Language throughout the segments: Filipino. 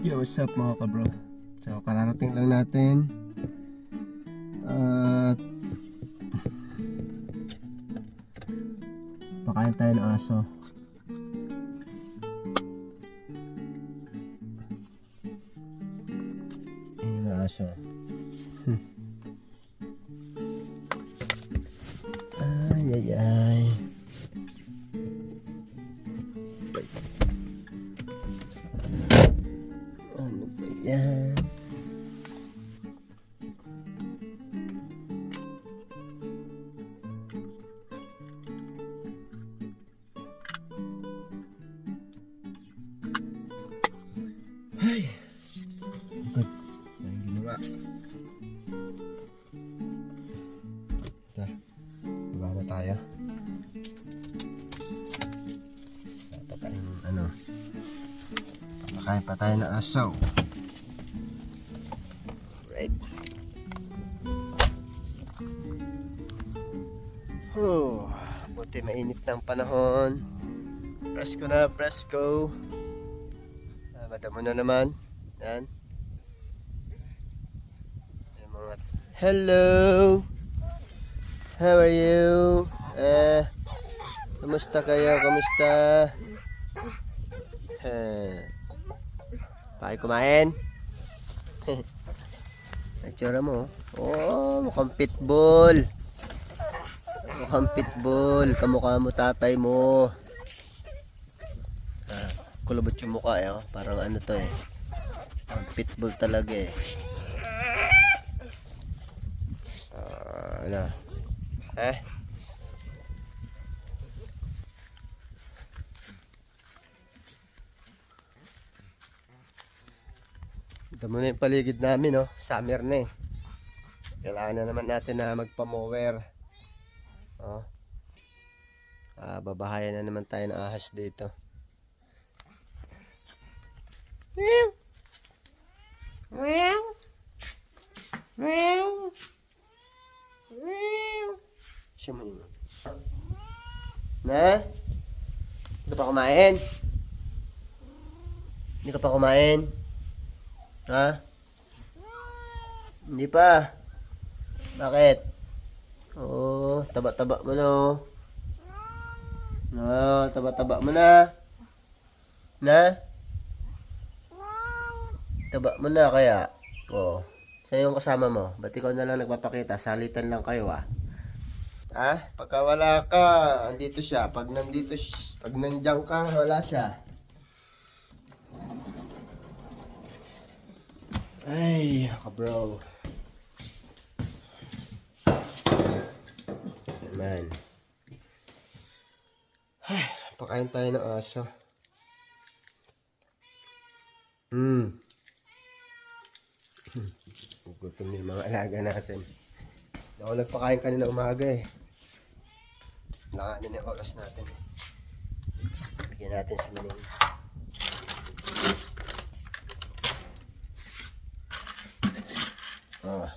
Yo, what's up mga kabro? So, kararating lang natin. At... pakain tayo ng aso. Ayun yung aso. Ano ba yan? Ay! Good. Yan yung ginawa. Makain pa tayo ng asaw. Right. Oh, buti mainit ng panahon. Presko na, presko. Ah, madamo na naman. Yan. Hello! How are you? Eh, kumusta kayo? Kumusta? Eh, Pakay kumain. Ang tsura mo. Oh, mukhang pitbull. Mukhang pitbull. Kamukha mo tatay mo. Ah, kulubot yung mukha eh. oh. Parang ano to eh. Ang pitbull talaga eh. Ah, ano? Eh? Ito muna yung paligid namin, no? Summer na eh. Kailangan na naman natin na magpa-mower. Oh. Ah, babahayan na naman tayo ng ahas dito. Meow. Meow. Meow. Meow. Siya mo yun. Na? Hindi pa kumain? Hindi ka pa kumain? Ha? Hindi pa. Bakit? Oo, taba-taba mo na oh. No, taba-taba mo na. Na? Taba mo na kaya. Oo. Sa'yo yung kasama mo. Ba't ikaw na lang nagpapakita? Salitan lang kayo ah. Ha? Pagka wala ka, andito siya. Pag nandito, pag nandiyan ka, wala siya. Ay, bro. Naman. Ay, pakain tayo ng aso. Hmm. Gutom yung mga alaga natin. Ako nagpakain kanina umaga eh. Nakaano na yung oras natin. Bigyan natin sa maning. Ah.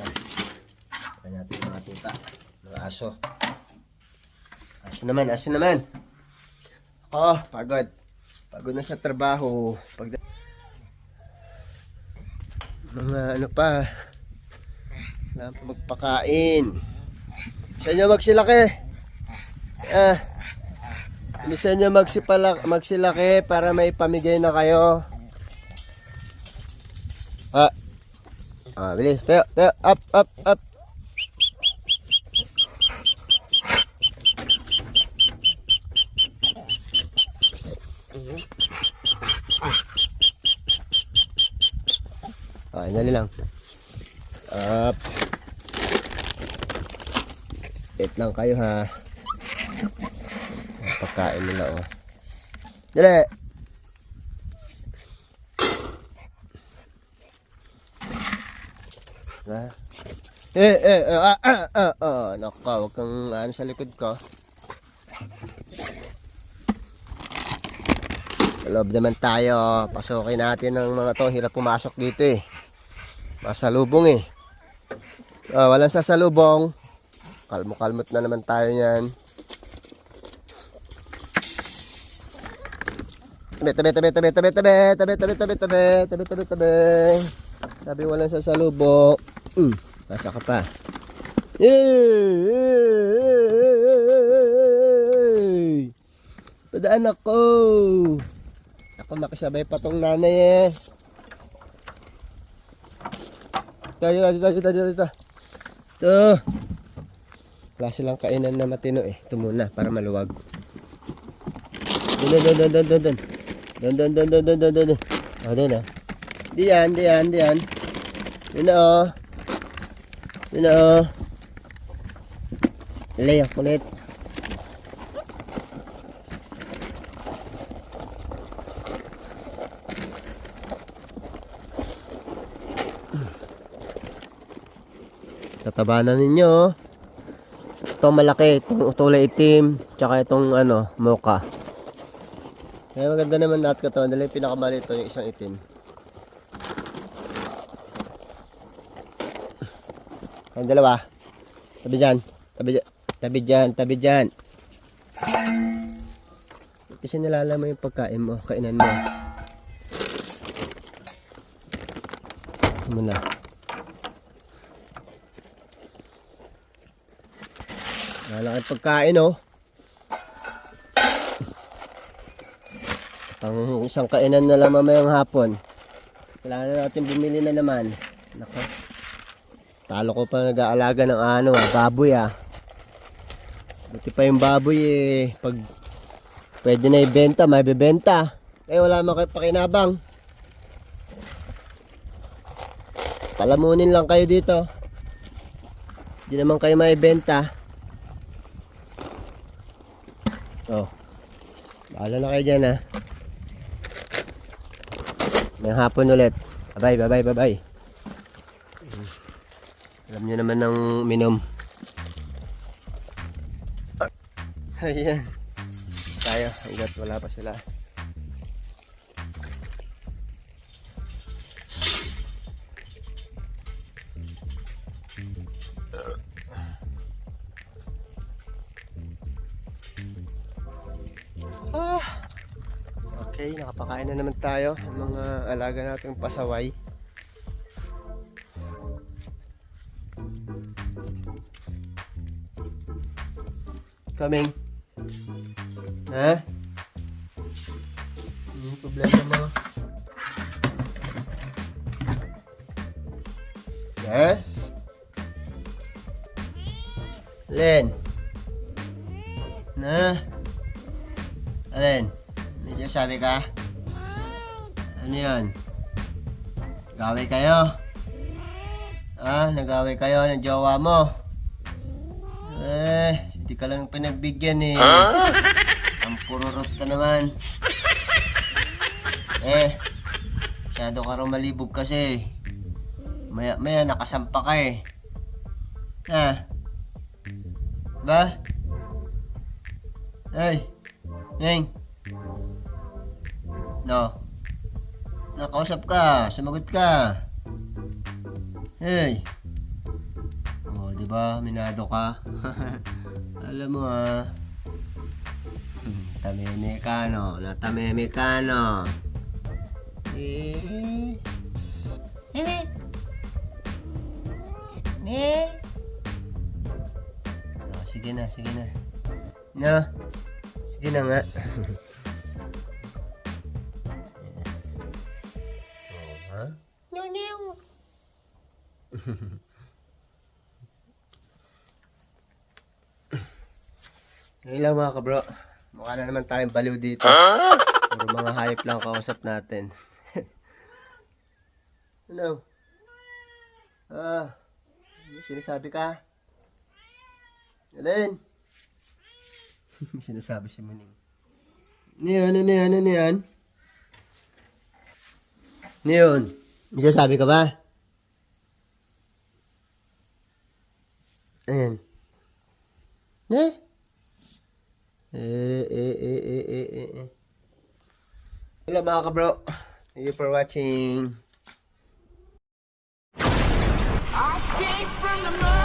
Yan. Kaya natin mga tuta. Mga aso. Aso naman, aso naman. Oh, pagod. Pagod na sa trabaho. Pag mga ano pa. Wala pa magpakain. Sa inyo magsilaki. Ah. Bilisan nyo magsipalak, magsilaki para may pamigay na kayo. Ah. Ah, bilis. Tayo, tayo. Up, up, up. Ah, dali lang. Up. Wait lang kayo ha. Pagkain nila oh. Dali. Eh, eh, eh, ah, ah, ah, ah, naka, huwag kang ano sa likod ko. loob naman tayo. Pasukin natin ng mga to. Hirap pumasok dito eh. Masalubong eh. Ah, walang sasalubong. Kalmo-kalmot na naman tayo yan. Tabi, tabi, tabi, tabi, tabi, tabi, tabi, tabi, tabi, tabi, tabi, tabi, tabi. Sabi walang sasalubong. Hmm, nasa ka pa. Yay! Padaan ako. Ako makisabay pa tong nanay eh. Dito, dito, dito, dito, dito. Ito. Klase lang kainan na matino eh. Ito muna para maluwag. Doon, doon, doon, doon, doon, doon. Doon, doon, doon, doon, doon, doon, doon. Oh, doon ah. Diyan, diyan, diyan. Doon na oh. Doon na oh. Lay, kulit. Tatabanan ninyo oh. Itong malaki, itong tulay itim, tsaka itong ano, mocha. Kaya maganda naman lahat katawan. Dala yung pinakamaliit ito, yung isang itim. Ang dalawa. Tabi dyan. Tabi dyan. Tabi dyan. Tabi dyan. Kasi nalala mo yung pagkain mo. Kainan mo. Muna. Nalaki pagkain oh. Pang isang kainan na lang mamayang hapon. Kailangan na natin bumili na naman. Nako. Talo ko pa nag-aalaga ng ano, ah, baboy ah. Buti pa yung baboy eh. Pag pwede na ibenta, may bibenta. Eh wala man kayo pakinabang. Palamunin lang kayo dito. Hindi naman kayo may benta. Oh. Bahala na kayo dyan ha. May hapon ulit. Bye bye bye bye bye. Alam nyo naman ng minom. So yan. Tayo hanggat wala pa sila. Ah. Okay, nakapakain na naman tayo ng mga alaga nating pasaway. Coming. Ha? Ano problema mo? Ha? Len. Na? Alin? Sinasabi ka? Ano yan? Gaway kayo? Ah, nagaway kayo ng jowa mo? Eh, hindi ka lang pinagbigyan eh. Ang pururot ka naman. Eh, masyado ka malibog kasi. Maya, maya nakasampa ka eh. Ha? Ba? Ay, Ming. No. Nakausap ka, sumagot ka. Hey. Oh, di ba? Minado ka. Alam mo ah. Tamemekano, na tamemekano. Eh. Eh. Eh. Oh, sige na, sige na. No. Sige na nga. ha? Ngayon lang mga kabro. Mukha na naman tayong baliw dito. Puro mga hayop lang kausap natin. ano? Ah, sinasabi ka? Alin? Sinasabi si Muning. Ano yan? Ano yan? Ano yan? Yun? May sinasabi ka ba? Ayan. Eh? Eh, eh, eh, eh, eh, eh, eh. Hello mga kabro. Thank you for watching. I came from the mud.